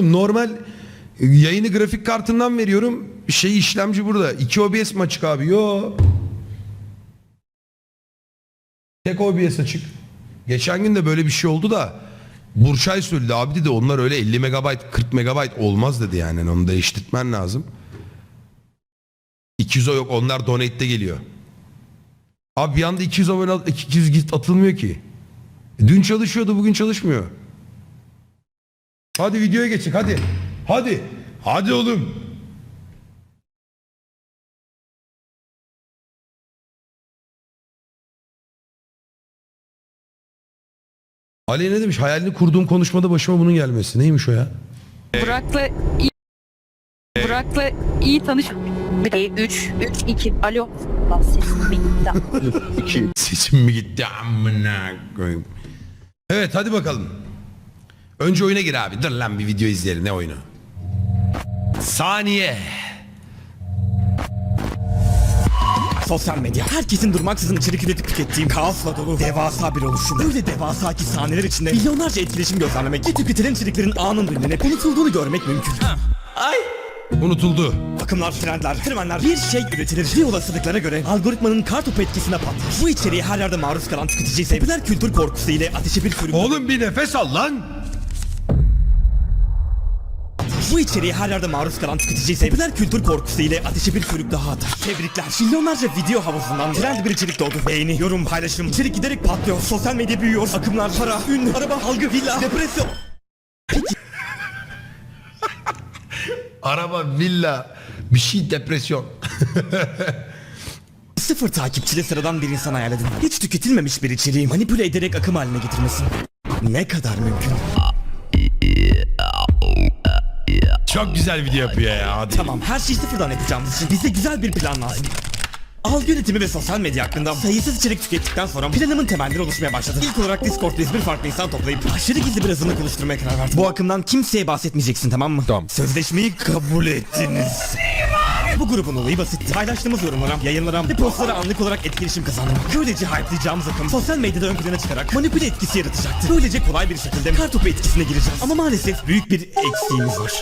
oğlum normal yayını grafik kartından veriyorum. Şey işlemci burada. 2 OBS mi açık abi? Yo. Tek OBS açık. Geçen gün de böyle bir şey oldu da Burçay söyledi abi dedi onlar öyle 50 megabayt 40 megabayt olmaz dedi yani onu değiştirmen lazım. 200 o yok onlar donate'de geliyor. Abi bir anda 200 abone al- 200 git atılmıyor ki. Dün çalışıyordu bugün çalışmıyor. Hadi videoya geçin hadi. Hadi. Hadi oğlum. Ali ne demiş? Hayalini kurduğum konuşmada başıma bunun gelmesi. Neymiş o ya? Burak'la iyi, Burak'la iyi tanış. 3, 3, 2. Alo. Lan sesim bir gitti. Sesim mi gitti amına koyayım. Evet hadi bakalım. Önce oyuna gir abi. Dur lan bir video izleyelim. Ne oyunu? Saniye. Sosyal medya. Herkesin durmaksızın içerik üretip tükettiği kaosla dolu devasa bir oluşum. Böyle devasa ki saniyeler içinde milyonlarca etkileşim gözlemlemek ve tüketilen içeriklerin anında ünlenip unutulduğunu görmek mümkün. Ay! Unutuldu. Akımlar, trendler, fenomenler bir şey üretilir ve olasılıklara göre algoritmanın kartopu etkisine patlar. Bu içeriği her yerde maruz kalan tüketici popüler kültür korkusu ile ateşe bir sürü... Oğlum bir nefes al lan. Bu içeriği her yerde maruz kalan tüketici popüler kültür korkusu ile ateşe bir sürük daha atar. Tebrikler. Milyonlarca video havuzundan trend bir içerik doğdu. Beğeni, yorum, paylaşım. İçerik giderek patlıyor. Sosyal medya büyüyor. Akımlar, para, ün, araba, algı, villa, depresyon. Araba, villa, bir şey depresyon. Sıfır takipçili sıradan bir insan hayal edin. Hiç tüketilmemiş bir içeriği manipüle ederek akım haline getirmesin. Ne kadar mümkün? Çok güzel video yapıyor ya. Hadi. Tamam her şeyi sıfırdan yapacağımız için bize güzel bir plan lazım. Algı yönetimi ve sosyal medya hakkında sayısız içerik tükettikten sonra planımın temelleri oluşmaya başladı. İlk olarak Discord'da bir farklı insan toplayıp aşırı gizli bir azınlık oluşturmaya karar verdim. Bu akımdan kimseye bahsetmeyeceksin tamam mı? Tamam. Sözleşmeyi kabul ettiniz. Bu grubun olayı basitti. Paylaştığımız yorumlara, yayınlara ve postlara anlık olarak etkileşim kazandım. Böylece hype'layacağımız akım sosyal medyada ön plana çıkarak manipüle etkisi yaratacaktı. Böylece kolay bir şekilde kartopu etkisine gireceğiz. Ama maalesef büyük bir eksiğimiz var.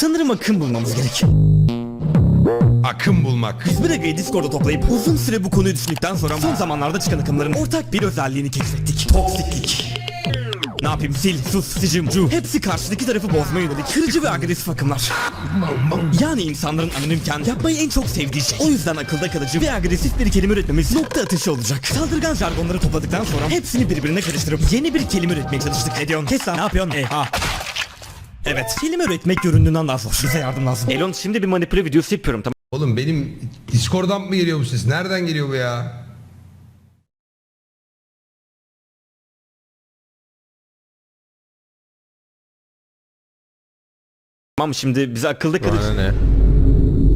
Sanırım akım bulmamız gerek. Akım bulmak. Bir agayı Discord'da toplayıp uzun süre bu konuyu düşündükten sonra son zamanlarda çıkan akımların ortak bir özelliğini keşfettik. Toksiklik. Ne yapayım sil, sus, sicim, cu. Hepsi karşıdaki tarafı bozmaya yönelik kırıcı ve agresif akımlar. Yani insanların anonimken yapmayı en çok sevdiği şey. O yüzden akılda kalıcı ve agresif bir kelime üretmemiz nokta atışı olacak. Saldırgan jargonları topladıktan sonra hepsini birbirine karıştırıp yeni bir kelime üretmeye çalıştık. Ne diyorsun? Kes lan. Ne yapıyorsun? E, ha. Evet. Kelime üretmek göründüğünden daha zor. Bize yardım lazım. Elon şimdi bir manipüle videosu yapıyorum tamam Oğlum benim Discord'dan mı geliyor bu ses? Nereden geliyor bu ya? mı? Şimdi bize akılda kalıcı. Bana ne?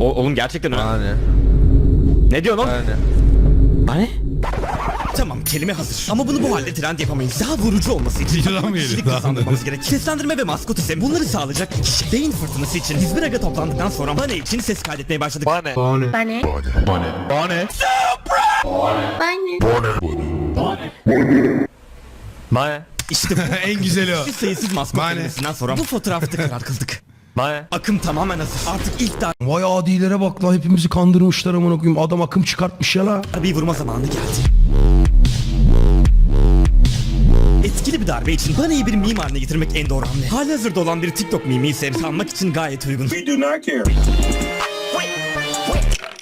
O, oğlum gerçekten öyle. Bana ne? Ne diyorsun oğlum? Bana ne? Bana ne? Tamam kelime hazır. Ama bunu bu halde trend yapamayız. Daha vurucu olması için mı geliyor? kişilik kazandırmamız gerek. Seslendirme ve maskot ise bunları sağlayacak şey. Beyin fırtınası için İzmir Aga toplandıktan sonra bana için ses kaydetmeye başladık. Bana ne? Bana. Bana ne? Bana ne? İşte bu. en güzeli o. Bir sayısız maskot kelimesinden sonra bu fotoğrafta karar kıldık. Bana ne? Akım tamamen hazır. Artık ilk Vay adilere bak lan hepimizi kandırmışlar amına koyayım. Adam akım çıkartmış ya la. darbeyi vurma zamanı geldi. Etkili bir darbe için Bunny'i bir meme haline getirmek en doğru hamle. Halihazırda olan bir TikTok mimi ise sanmak için gayet uygun.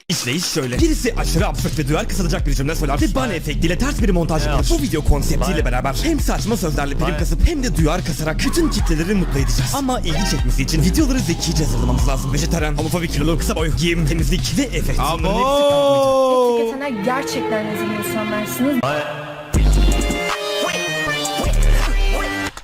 İşleyiş şöyle. Birisi aşırı absürt ve duyar kısılacak bir cümle söyler ve bana efektiyle ters bir montaj yapar. Bu video konseptiyle beraber hem saçma sözlerle prim kasıp hem de duyar kasarak bütün kitleleri mutlu edeceğiz. Ama ilgi çekmesi için videoları zekice hazırlamamız lazım. Vejetaryen, homofobik, kilolu, kısa boy, giyim, temizlik ve efekt. Bunların hepsi kalmayacak. Gerçekten rezil insanlarsınız.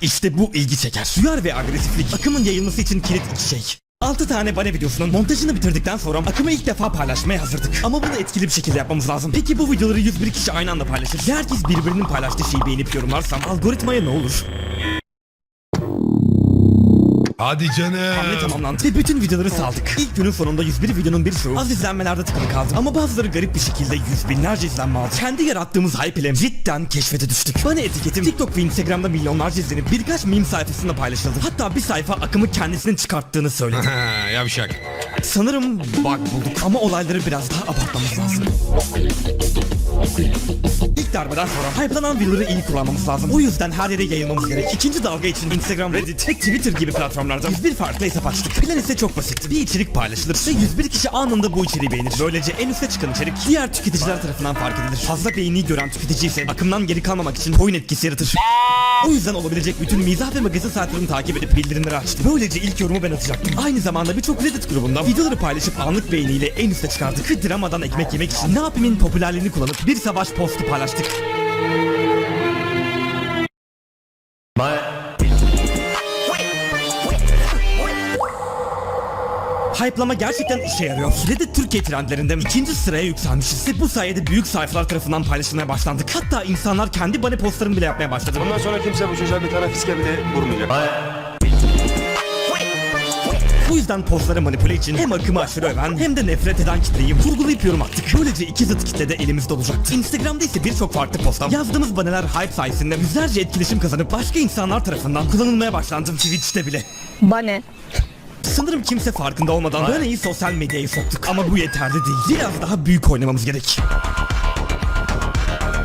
İşte bu ilgi çeker. Duyar ve agresiflik akımın yayılması için kilit iki şey. 6 tane bane videosunun montajını bitirdikten sonra akımı ilk defa paylaşmaya hazırdık. Ama bunu etkili bir şekilde yapmamız lazım. Peki bu videoları 101 kişi aynı anda paylaşır. Herkes birbirinin paylaştığı şeyi beğenip yorumlarsam algoritmaya ne olur? Hadi Hamle canım. tamamlandı ve bütün videoları saldık. İlk günün sonunda 101 videonun bir çoğu az izlenmelerde tıkalı kaldı. Ama bazıları garip bir şekilde yüz binlerce izlenme aldı. Kendi yarattığımız hype ile cidden keşfete düştük. Bana etiketim TikTok ve Instagram'da milyonlarca izlenip birkaç meme sayfasında paylaşıldı. Hatta bir sayfa akımı kendisinin çıkarttığını söyledi. Yavşak. Sanırım bug bulduk ama olayları biraz daha abartmamız lazım. İlk darbeden sonra hype'lanan videoları iyi kullanmamız lazım. O yüzden her yere yayılmamız gerek. İkinci dalga için Instagram, Reddit ve Twitter gibi platformlarda 101 farklı hesap açtık. Plan ise çok basit. Bir içerik paylaşılır ve 101 kişi anında bu içeriği beğenir. Böylece en üste çıkan içerik diğer tüketiciler tarafından fark edilir. Fazla beğeni gören tüketici ise akımdan geri kalmamak için coin etkisi yaratır. O yüzden olabilecek bütün mizah ve magazin sayfalarını takip edip bildirimleri açtım. Böylece ilk yorumu ben atacaktım. Aynı zamanda birçok Reddit grubundan videoları paylaşıp anlık beğeniyle en üste çıkardık. Ve dramadan ekmek yemek için ne yapayımın popülerliğini kullanıp bir savaş postu paylaştık. Hype'lama gerçekten işe yarıyor. Reddit Türkiye trendlerinde ikinci sıraya yükselmişiz. Ve bu sayede büyük sayfalar tarafından paylaşılmaya başlandık. Hatta insanlar kendi bane postlarını bile yapmaya başladı. Bundan sonra kimse bu çocuğa bir tane fiske bile vurmayacak. Bu yüzden postları manipüle için hem akımı aşırı öven hem de nefret eden kitleyi vurgulayıp yorum attık. Böylece iki zıt kitle de elimizde olacaktı. Instagram'da ise birçok farklı postam yazdığımız baneler hype sayesinde yüzlerce etkileşim kazanıp başka insanlar tarafından kullanılmaya başlandı. Twitch'te bile. Bane. Sanırım kimse farkında olmadan baneyi sosyal medyaya soktuk. Ama bu yeterli değil. Biraz daha büyük oynamamız gerek.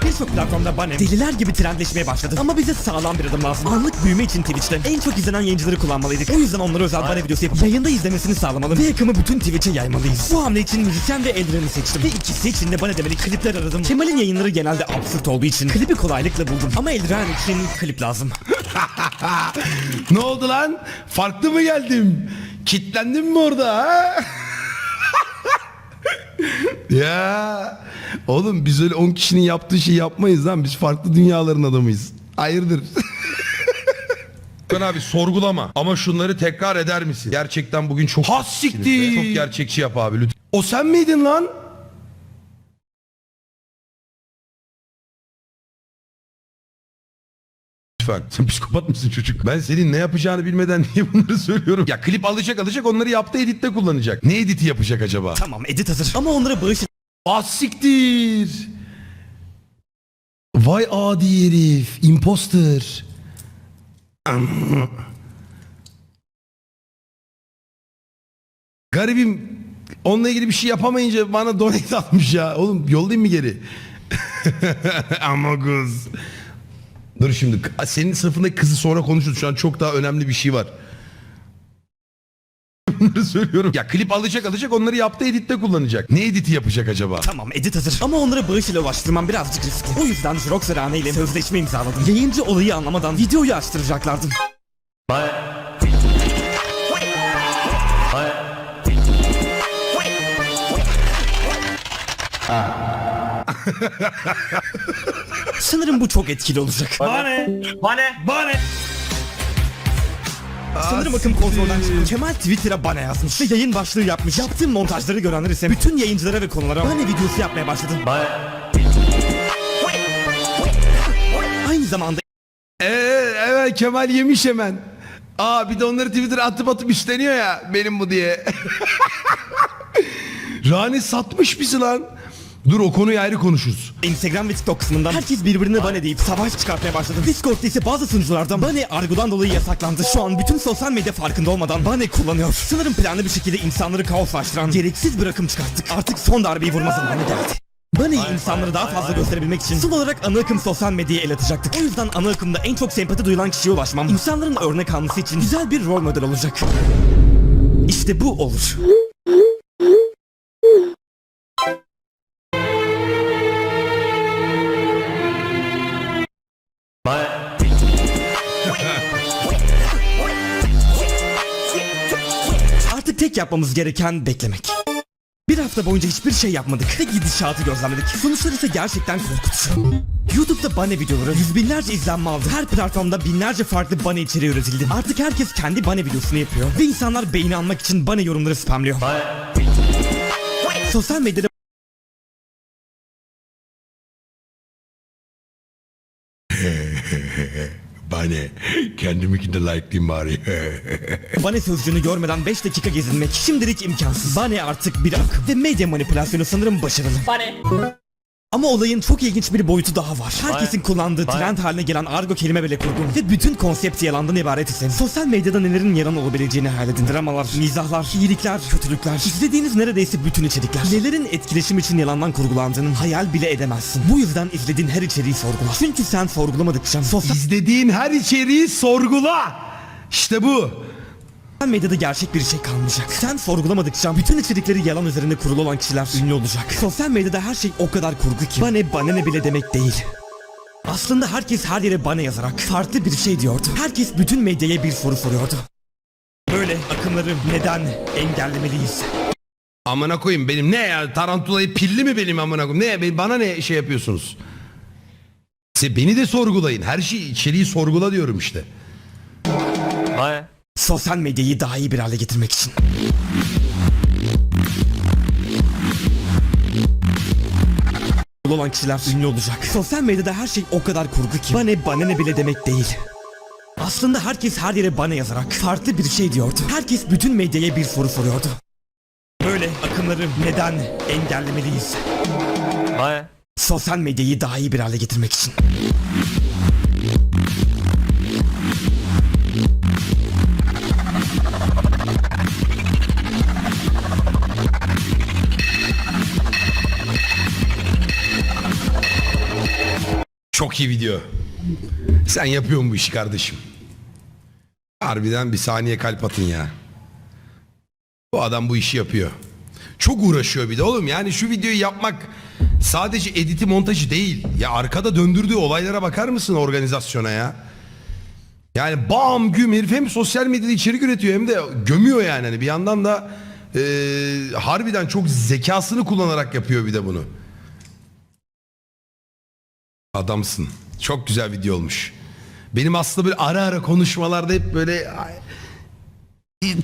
Birçok platformda bane deliler gibi trendleşmeye başladı. Ama bize sağlam bir adım lazım. Anlık büyüme için Twitch'te en çok izlenen yayıncıları kullanmalıydık. O yüzden onlara özel bane videosu yapıp yayında izlemesini sağlamalı ve akımı bütün Twitch'e yaymalıyız. Bu hamle için müzisyen ve Eldiren'i seçtim. Ve ikisi için de bana demeli klipler aradım. Kemal'in yayınları genelde absürt olduğu için klibi kolaylıkla buldum. Ama Eldiren için klip lazım. Ne oldu lan? Farklı mı geldim? Kitlendim mi orada ya oğlum biz öyle 10 kişinin yaptığı şeyi yapmayız lan. Biz farklı dünyaların adamıyız. Hayırdır? Kan abi sorgulama ama şunları tekrar eder misin? Gerçekten bugün çok has siktir. Çok gerçekçi yap abi lütfen. O sen miydin lan? Lütfen. Sen psikopat mısın çocuk? Ben senin ne yapacağını bilmeden niye bunları söylüyorum? Ya klip alacak alacak onları yaptığı editte kullanacak. Ne editi yapacak acaba? Tamam edit hazır. Ama onlara bağış Az siktir. Vay adi herif. Imposter. Garibim onunla ilgili bir şey yapamayınca bana donate atmış ya. Oğlum yollayayım mı geri? Amoguz. Dur şimdi senin sınıfındaki kızı sonra konuşuruz. Şu an çok daha önemli bir şey var. Bunları söylüyorum. Ya klip alacak alacak onları yaptığı editte kullanacak. Ne editi yapacak acaba? Tamam edit hazır. Ama onları bağış ile ulaştırmam birazcık riskli. O yüzden Jirox ve Rane ile sözleşme imzaladım. Yayıncı olayı anlamadan videoyu açtıracaklardı. Sanırım bu çok etkili olacak. Bane! Bane! Bane! Sanırım akım kontrolden çıktı. Kemal Twitter'a bana yazmış ve yayın başlığı yapmış. Yaptığım montajları görenler ise bütün yayıncılara ve konulara bana videosu yapmaya başladı. Aynı zamanda Ee, evet Kemal yemiş hemen. Aa bir de onları Twitter'a atıp atıp üstleniyor ya benim bu diye. Rani satmış bizi lan. Dur o konuyu ayrı konuşuruz. Instagram ve TikTok kısmından herkes birbirine bane deyip savaş çıkartmaya başladı. Discord'da ise bazı sunuculardan bane argodan dolayı yasaklandı. Şu an bütün sosyal medya farkında olmadan bane kullanıyor. Sanırım planlı bir şekilde insanları kaoslaştıran gereksiz bir akım çıkarttık. Artık son darbeyi vurma zamanı geldi. Bane'yi insanlara daha fazla gösterebilmek için son olarak ana akım sosyal medyaya el atacaktık. O yüzden ana akımda en çok sempati duyulan kişiye ulaşmam insanların örnek alması için güzel bir rol model olacak. İşte bu olur. Artık tek yapmamız gereken beklemek. Bir hafta boyunca hiçbir şey yapmadık ve gidişatı gözlemledik. Sonuçlar ise gerçekten korkutucu. YouTube'da bane videoları yüz binlerce izlenme aldı. Her platformda binlerce farklı bane içeriği üretildi. Artık herkes kendi bane videosunu yapıyor. Ve insanlar beğeni almak için bane yorumları spamlıyor. Sosyal medyada Bana kendiminkini de like'layayım bari. Bane sözcüğünü görmeden 5 dakika gezinmek şimdilik imkansız. Bane artık bir akım ve medya manipülasyonu sanırım başarılı. Bane. Ama olayın çok ilginç bir boyutu daha var. Herkesin kullandığı trend haline gelen argo kelime bile kurgun ve bütün konsept yalandan ibaret ise sosyal medyada nelerin yalan olabileceğini hayal edin. Dramalar, mizahlar, iyilikler, kötülükler, izlediğiniz neredeyse bütün içerikler. Nelerin etkileşim için yalandan kurgulandığının hayal bile edemezsin. Bu yüzden izlediğin her içeriği sorgula. Çünkü sen sorgulamadıkça sosyal İzlediğin her içeriği sorgula. İşte bu. Medyada gerçek bir şey kalmayacak. Sen sorgulamadıkça bütün içerikleri yalan üzerine kurulu olan kişiler ünlü olacak. Sosyal medyada her şey o kadar kurgu ki. Bane bana ne bile demek değil. Aslında herkes her yere bana yazarak farklı bir şey diyordu. Herkes bütün medyaya bir soru soruyordu. Böyle akımları neden engellemeliyiz? Amına koyayım benim ne ya tarantulayı pilli mi benim amına koyayım? Ne bana ne şey yapıyorsunuz? Size beni de sorgulayın. Her şeyi içeriği sorgula diyorum işte. Bana. Sosyal medyayı daha iyi bir hale getirmek için. olan kişiler ünlü olacak. Sosyal medyada her şey o kadar kurgu ki. Bana bana ne bile demek değil. Aslında herkes her yere bana yazarak farklı bir şey diyordu. Herkes bütün medyaya bir soru soruyordu. Böyle akımları neden engellemeliyiz? Bana. Sosyal medyayı daha iyi bir hale getirmek için. Çok iyi video. Sen yapıyorsun bu işi kardeşim. Harbiden bir saniye kalp atın ya. Bu adam bu işi yapıyor. Çok uğraşıyor bir de oğlum. Yani şu videoyu yapmak sadece editi montajı değil. Ya arkada döndürdüğü olaylara bakar mısın organizasyona ya? Yani bam güm herif hem sosyal medyada içerik üretiyor hem de gömüyor yani. Hani bir yandan da eee, harbiden çok zekasını kullanarak yapıyor bir de bunu. Adamsın. Çok güzel video olmuş. Benim aslında böyle ara ara konuşmalarda hep böyle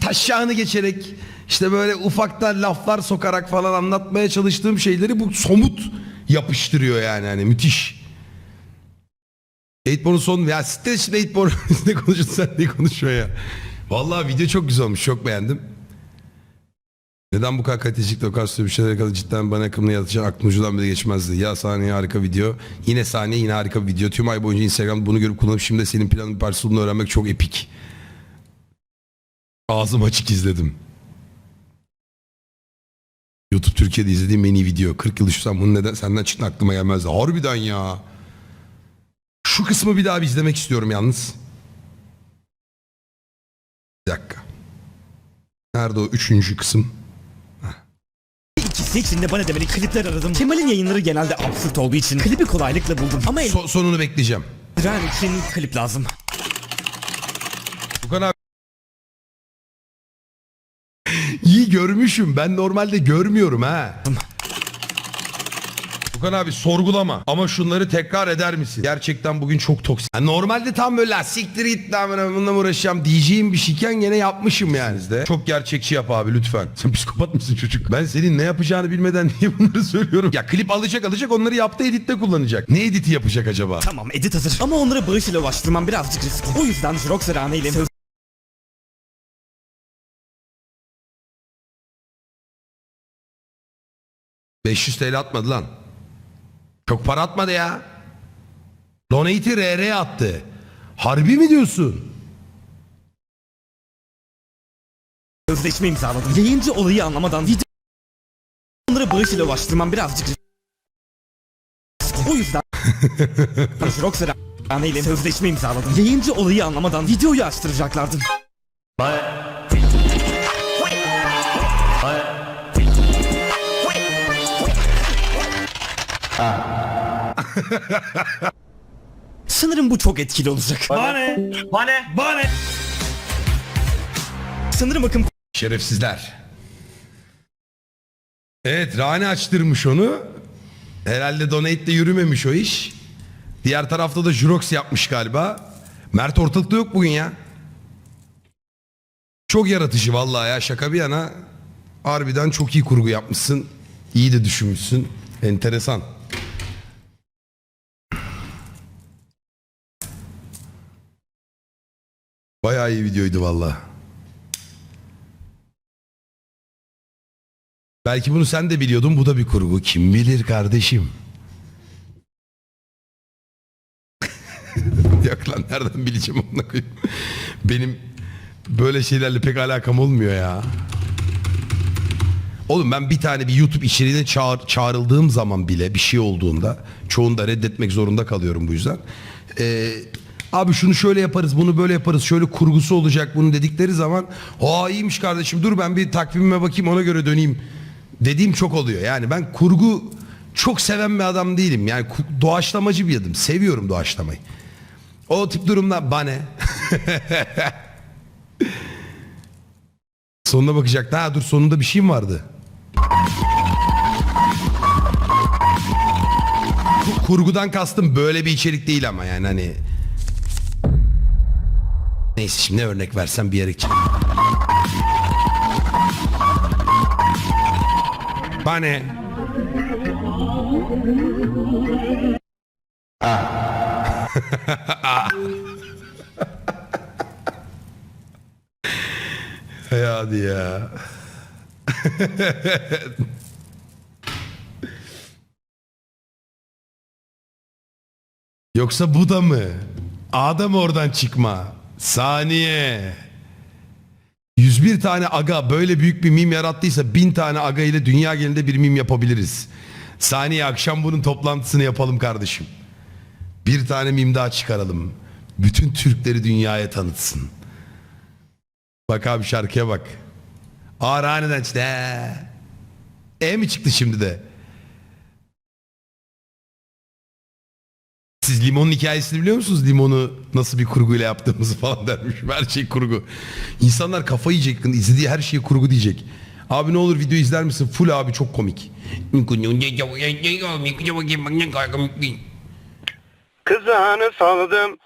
taşağını geçerek işte böyle ufaktan laflar sokarak falan anlatmaya çalıştığım şeyleri bu somut yapıştırıyor yani hani müthiş. Eightborn'un son ya sitte şimdi Eightborn ne konuşuyorsun sen ne konuşuyor ya. Vallahi video çok güzel olmuş çok beğendim. Neden bu kadar kalitecilik lokasyon bir şeyler kadar cidden bana akımla yaratacak aklım bile geçmezdi. Ya saniye harika video. Yine saniye yine harika video. Tüm ay boyunca Instagram'da bunu görüp kullanıp şimdi senin planın bir parçası olduğunu öğrenmek çok epik. Ağzım açık izledim. YouTube Türkiye'de izlediğim en iyi video. 40 yıl düşünsem bunu neden senden çıktı aklıma gelmezdi. Harbiden ya. Şu kısmı bir daha bir izlemek istiyorum yalnız. Bir dakika. Nerede o üçüncü kısım? İkisi için de bana demeli klipler aradım. Kemal'in yayınları genelde absürt olduğu için klibi kolaylıkla buldum. Ama So- sonunu bekleyeceğim. Eren için klip lazım. Furkan abi. İyi görmüşüm. Ben normalde görmüyorum ha. Furkan abi sorgulama ama şunları tekrar eder misin? Gerçekten bugün çok toksik. Yani normalde tam böyle "La siktir git lan ben bununla mı uğraşacağım diyeceğim bir şeyken gene yapmışım yani de. Çok gerçekçi yap abi lütfen. Sen psikopat mısın çocuk? Ben senin ne yapacağını bilmeden niye bunları söylüyorum? Ya klip alacak alacak onları yaptığı editte kullanacak. Ne editi yapacak acaba? Tamam edit hazır. Ama onları bağış ile ulaştırmam birazcık riskli. O yüzden Jirox Rane ile söz 500 TL atmadı lan. Çok para atmadı ya. Donate'i RR attı. Harbi mi diyorsun? sözleşme imzaladım. Yayıncı olayı anlamadan video onları bağış ile ulaştırmam birazcık. O yüzden ve Rane ile sözleşme imzaladım. Yayıncı olayı anlamadan videoyu açtıracaklardı. Bana. Bana. Sanırım bu çok etkili olacak. Bane. Bane. Bane. Sanırım akım Şerefsizler. Evet Rani açtırmış onu. Herhalde donate'de yürümemiş o iş. Diğer tarafta da Jurox yapmış galiba. Mert ortalıkta yok bugün ya. Çok yaratıcı vallahi ya şaka bir yana. Harbiden çok iyi kurgu yapmışsın. İyi de düşünmüşsün. Enteresan. Bayağı iyi videoydu valla. Belki bunu sen de biliyordun. Bu da bir kurgu. Kim bilir kardeşim. Yok lan nereden bileceğim onu koyayım. Benim böyle şeylerle pek alakam olmuyor ya. Oğlum ben bir tane bir YouTube içeriğine çağır, çağrıldığım zaman bile bir şey olduğunda çoğunu da reddetmek zorunda kalıyorum bu yüzden. Ee, abi şunu şöyle yaparız bunu böyle yaparız şöyle kurgusu olacak bunu dedikleri zaman aa iyiymiş kardeşim dur ben bir takvimime bakayım ona göre döneyim dediğim çok oluyor. Yani ben kurgu çok seven bir adam değilim. Yani doğaçlamacı bir adam. Seviyorum doğaçlamayı. O tip durumda bana. Sonuna bakacaktı. Ha dur sonunda bir şey mi vardı? Ku- Kurgudan kastım böyle bir içerik değil ama yani hani. Neyse şimdi ne örnek versem bir yere çık. Bane. Hey hadi ya. Yoksa bu da mı? A'da mı oradan çıkma? Saniye. 101 tane aga böyle büyük bir mim yarattıysa 1000 tane aga ile dünya genelinde bir mim yapabiliriz. Saniye akşam bunun toplantısını yapalım kardeşim. Bir tane mim daha çıkaralım. Bütün Türkleri dünyaya tanıtsın. Bak abi şarkıya bak. Aa aniden işte. E mi çıktı şimdi de? Siz limonun hikayesini biliyor musunuz? Limonu nasıl bir kurguyla yaptığımızı falan dermiş. Her şey kurgu. İnsanlar kafayı yiyecek. izlediği her şey kurgu diyecek. Abi ne olur video izler misin? Full abi çok komik. Kızağını saldım.